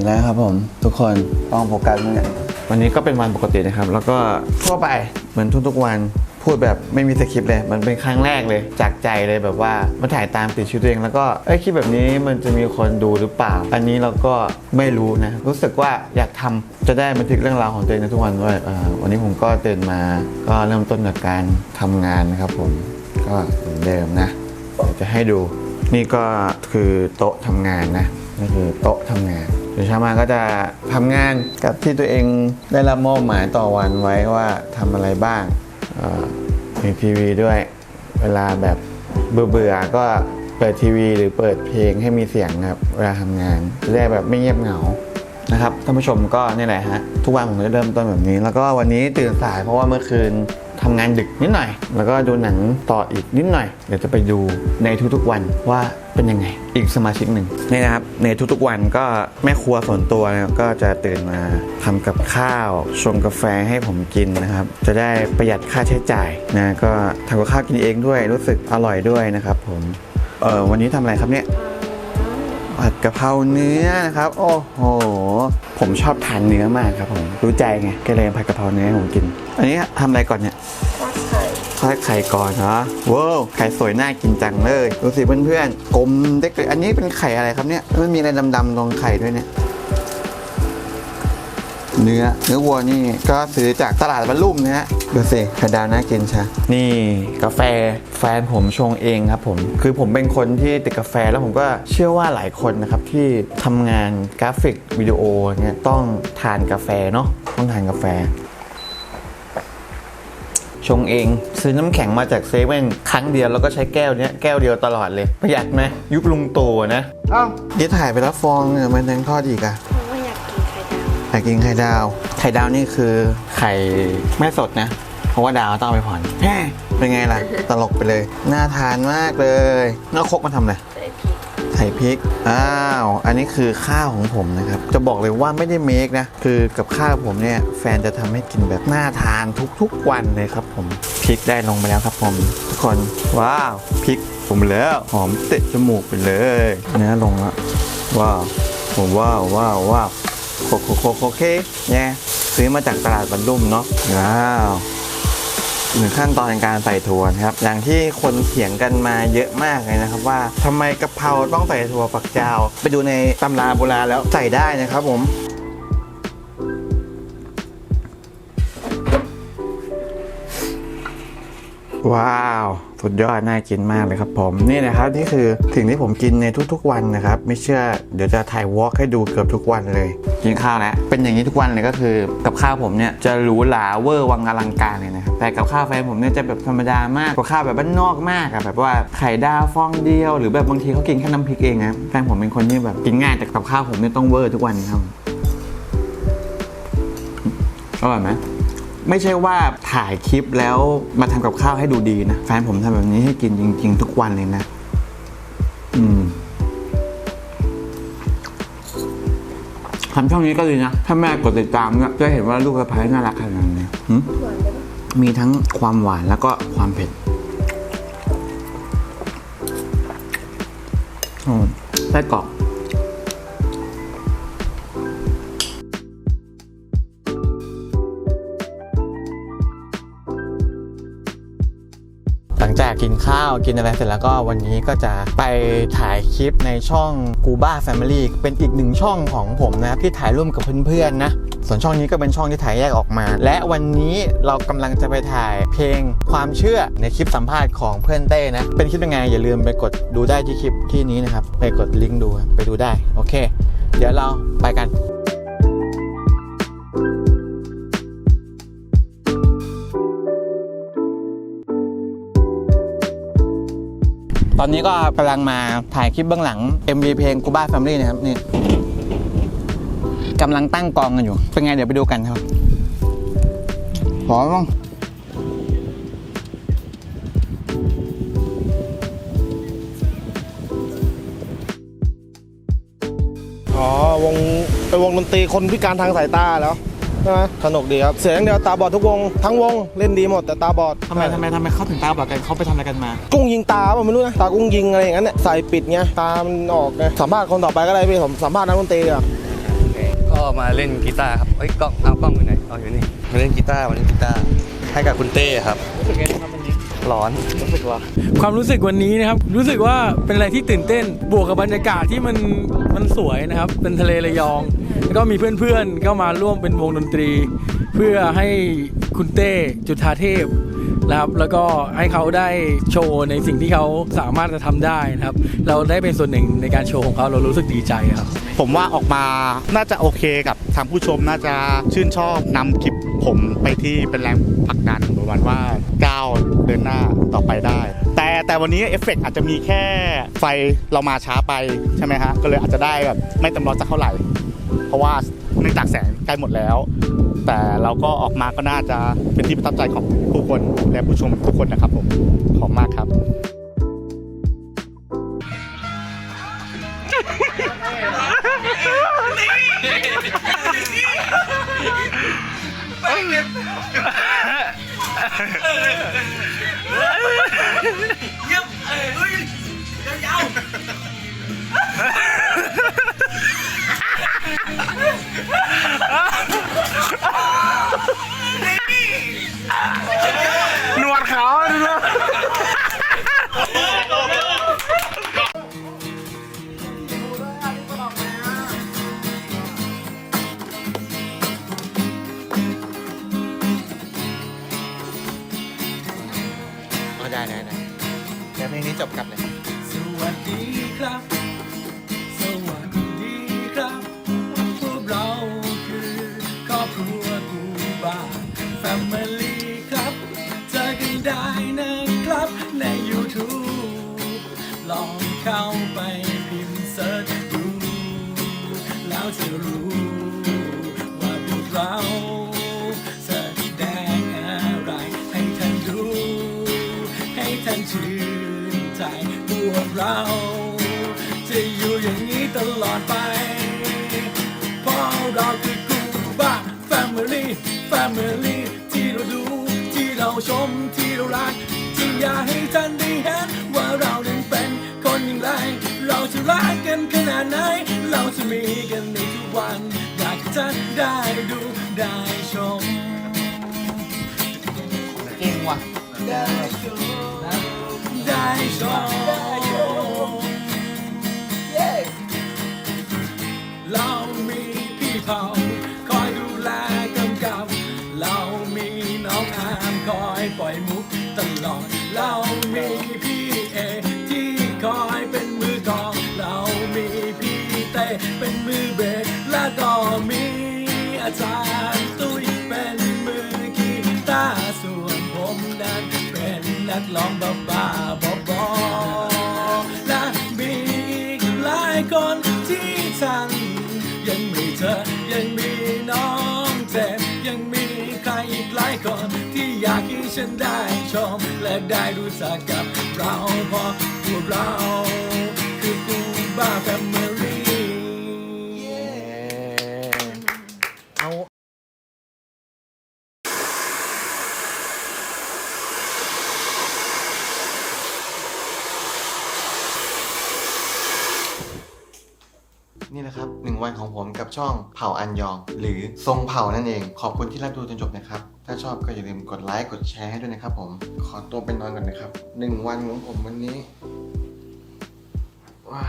นแล้วครับผมทุกคนต้องโฟกัสเนี่ยวันนี้ก็เป็นวันปกตินะครับ แล้วก็ทั่วไปเหมือนทุกๆวันพูดแบบไม่มีสคริปต์เลย มันเป็นครั้งแรกเลย จากใจเลยแบบว่ามาถ่ายตามติดชีวิตตัวเอง แล้วก็เอ้ยคลิปแบบนี้มันจะมีคนดูหรือเปล่า อันนี้เราก็ไม่รู้นะ รู้สึกว่าอยากทำจะได้บันทึกเรื่องราวของตัวเองในทุกวันว่าเอ่อวันนี้ผมก็ตื่นมาก็เริ่มต้นจากการทำงานนะครับผมก็เหมือนเดิมนะเดี๋ยวจะให้ดู นี่ก็คือโต๊ะทำงานนะนี่คือโต๊ะทำงาน เดี๋ยวเช้ามาก็จะทำงานกับที่ตัวเองได้รับมอบหมายต่อวันไว้ว่าทำอะไรบ้างเอ่อมีทีวีด้วย เวลาแบบเบื่อๆก็เปิดทีวี หรือเปิดเพลงให้มีเสียงครับเวลาทำงานจะได้แบบไม่เงียบเหงานะครับท่านผู้ชมก็นี่แหละฮะทุกวันผมจะเริ่มต้นแบบนี้ แล้วก็วันนี้ตื่นสายเพราะว่าเมื่อคืน ทำงานดึกนิดหน่อย แล้วก็ดูหนังต่ออีกนิดหน่อย เดี๋ยวจะไปดูในทุกๆวันว่าเป็นยังไง อีกสมาชิกหนึ่งนี่นะครับในทุกๆวันก็แม่ครัวส่วนตัวนะก็จะตื่นมาทำกับข้าวชงกาแฟให้ผมกินนะครับ จะได้ประหยัดค่าใช้จ่ายนะก็ทำกับข้าวกินเองด้วยรู้สึกอร่อยด้วยนะครับผมเออวันนี้ทำอะไรครับเนี่ย ผัดกะเพราเนื้อนะครับ โอ้โห ผมชอบทานเนื้อมากครับผมรู้ใจไงก็เลยผัดกะเพราเนื้อให้ผมกิน อันนี้ทำอะไรก่อนเนี่ยทอดไข่ก่อนเหรอว้าวไข่สวยน่ากินจังเลยดูสิเพื่อนๆกลมเด็กเลยอันนี้เป็นไข่อะไรครับเนี่ยมันมีอะไรดำๆตรงไข่ด้วยเนี่ยเนื้อเนื้อวัวนี่ก็ซื้อจากตลาดบรรลุ่มนะฮะ ดูสิไข่ดาวน่ากินใช่นี่กาแฟแฟนผมชงเองครับผม คือผมเป็นคนที่ติดกาแฟแล้วผมก็เชื่อว่าหลายคนนะครับที่ทำงานกราฟิกวิดีโอเนี่ยต้องทานกาแฟเนาะต้องทานกาแฟชงเองซื้อน้ำแข็งมาจากเซเว่นครั้งเดียวแล้วก็ใช้แก้วเนี้ยแก้วเดียวตลอดเลย ประหยัดไหมยุคลุงตู่อะนะเอ้านี่ถ่ายไปแล้วฟองเนี่ยมันยังทอดอีกอะเพราะว่าอยากกินไข่ดาวอยากกินไข่ดาว ไข่ดาวนี่คือไข่ไม่สดนะ เพราะว่าดาวต้องเอาไปผ่อนแฮ่เป็นไงล่ะ ตลกไปเลย น่าทานมากเลยแล้วครกมาทำอะไรใส่พริกใส่พริก อ้าว อันนี้คือข้าวของผมนะครับ จะบอกเลยว่าไม่ได้เมคนะ คือกับข้าวผมเนี่ย แฟนจะทำให้กินแบบน่าทานทุกๆวันเลยครับผม พริกได้ลงไปแล้วครับผม ทุกคน ว้าว พริกผมแล้วหอมเตะจมูกไปเลย เนื้อลงแล้วว้าวผมว้าวว้าวว้าว โคโคโคโคเคเนี่ยซื้อมาจากตลาดบรรลุมเนาะว้าวหนึ่งขั้นตอนในการใส่ถั่วนะครับ อย่างที่คนเถียงกันมาเยอะมากเลยนะครับว่าทำไมกะเพราต้องใส่ถั่วฝักยาว ไปดูในตำราโบราณแล้วใส่ได้นะครับผม ว้าว สุดยอด น่ากินมากเลยครับผม นี่นะครับ นี่คือสิ่งที่ผมกินในทุกๆวันนะครับ ไม่เชื่อเดี๋ยวจะถ่ายวอล์กให้ดูเกือบทุกวันเลย กินข้าวแล้วเป็นอย่างนี้ทุกวันเลยก็คือ กับข้าวผมเนี่ยจะหรูหราเวอร์วังอลังการเลยนะแต่กับข้าวแฟนผมเนี่ยจะแบบธรรมดามากกับข้าวแบบบ้านนอกมากอะแบบว่าไข่ดาวฟองเดียว หรือแบบบางทีเขากินแค่น้ำพริกเองนะแฟนผมเป็นคนที่แบบกินง่ายแต่กับข้าวผมเนี่ยต้องเวอร์ทุกวันครับอร่อยไหม ไม่ใช่ว่าถ่ายคลิปแล้วมาทำกับข้าวให้ดูดีนะ แฟนผมทำแบบนี้ให้กินจริง ๆ ทุกวันเลยนะ อืมทำช่องนี้ก็ดีนะ ถ้าแม่กดติดตามเนี่ยจะเห็นว่าลูกสะพ้ายน่ารักขนาดนี้หึหวานมีทั้งความหวานแล้วก็ความเผ็ดอืมไส้กรอก ข้าวกินอะไรเสร็จแล้วก็วันนี้ก็จะไปถ่ายคลิปในช่อง g u b a Family เป็นอีกหนึ่งช่องของผมนะครับที่ถ่ายร่วมกับเพื่อนๆนะส่วนช่องนี้ก็เป็นช่องที่ถ่ายแยกออกมา และวันนี้เรากำลังจะไปถ่ายเพลงความเชื่อในคลิปสัมภาษณ์ของเพื่อนเต้นะ เป็นคลิปยังไงอย่าลืมไปกดดูได้ที่คลิปที่นี้นะครับ ไปกดลิงก์ดูไปดูได้ โอเค เดี๋ยวเราไปกัน ตอนนี้ก็กำลังมาถ่ายคลิปเบื้องหลัง MV เพลง g u b a Family นะครับนี่กำลังตั้งกองกันอยู่ เป็นไงเดี๋ยวไปดูกันครับขอบ้างอ๋อวงเป็นวงดนตรีคนพิการทางสายตาแล้ว ใช่ไหมสนุกดีครับ เสียงอย่างเดียวตาบอดทุกวง ทั้งวงเล่นดีหมดแต่ตาบอดทำไมทำไมทำไมเขาถึงตาบอดกันเขาไปทำอะไรกันมา กุ้งยิงตาป่ะไม่รู้นะตากุ้งยิงอะไรอย่างนั้นเนี่ยใส่ปิดไงตามันออกไงสัมภาษณ์คนต่อไปก็ได้พี่ผมสัมภาษณ์นักดนตรีอะโอเคก็มาเล่นกีตาร์ครับเอ้ยกล้องเอากล้องอยู่ไหนเอาอยู่นี่มาเล่นกีตาร์มาเล่นกีตาร์ให้กับคุณเต้ครับรู้สึกไงครับวันนี้ร้อนรู้สึกว่าความรู้สึกวันนี้นะครับรู้สึกว่าเป็นอะไรที่ตื่นเต้นบวกกับบรรยากาศที่มัน มันสวยนะครับ เป็นทะเลระยอง แล้วก็มีเพื่อนๆก็มาร่วมเป็นวงดนตรี เพื่อให้คุณเต้จุธาเทพนะครับแล้วก็ให้เขาได้โชว์ในสิ่งที่เขาสามารถจะทำได้นะครับ เราได้เป็นส่วนหนึ่งในการโชว์ของเขาเรารู้สึกดีใจครับผมว่าออกมาน่าจะโอเคกับทางผู้ชมน่าจะชื่นชอบนำคลิปผมไปที่เป็นแรงผลักดันประมาณว่าก้าวเดินหน้าต่อไปได้ แต่แต่วันนี้เอฟเฟกต์อาจจะมีแค่ไฟเรามาช้าไปใช่ไหมฮะก็เลยอาจจะได้แบบไม่เต็มร้อยสักเท่าไหร่ เพราะว่าเนื่องจากแสงใกล้หมดแล้ว แต่เราก็ออกมาก็น่าจะเป็นที่ประทับใจของผู้คนและผู้ชมทุกคนนะครับผมขอบมากครับ ก็ สวัสดีครับ สวัสดีครับ พวกเราคือครอบครัวกูบาแฟมิลี่ครับ เจอกันได้นะครับใน YouTube ลองเข้าไปพิมพ์เสิร์ชดูแล้วจะรู้ เรา จะอยู่อย่างนี้ตลอดไป เพราะเราคือกูบ้า Family Family ที่เราดู ที่เราชมที่เรารัก ที่อยากให้ท่านได้เห็นว่าเรานั้นเป็นคนอย่างไร เราจะรักกันขนาดไหน เราจะมีกันในทุกวัน อยากให้ท่านได้ดูได้ชม เก่งว่ะ ได้ชม เรามีพี่เอที่คอยเป็นมือกอง เรามีพี่เต้เป็นมือเบสและก็มีอาจารย์ตุ้ยเป็นมือกีตาร์ส่วนผมนั้นเป็นนักร้องบ้าบ้าบอและมีอีกหลายคนที่ท่านยังม่เจอยังมี คนที่อยากให้ฉันได้ชม และได้รู้จักกับเราเพราะพวกเรา คือกูบ้าแฟมเมื กับช่องเผ่าอันยอง หรือทรงเผ่านั่นเอง ขอบคุณที่รับดูจนจบนะครับ ถ้าชอบก็อย่าลืมกดไลค์กดแชร์ให้ด้วยนะครับผม ขอตัวไปนอนก่อนนะครับหนึ่งวันของผมวันนี้ว้า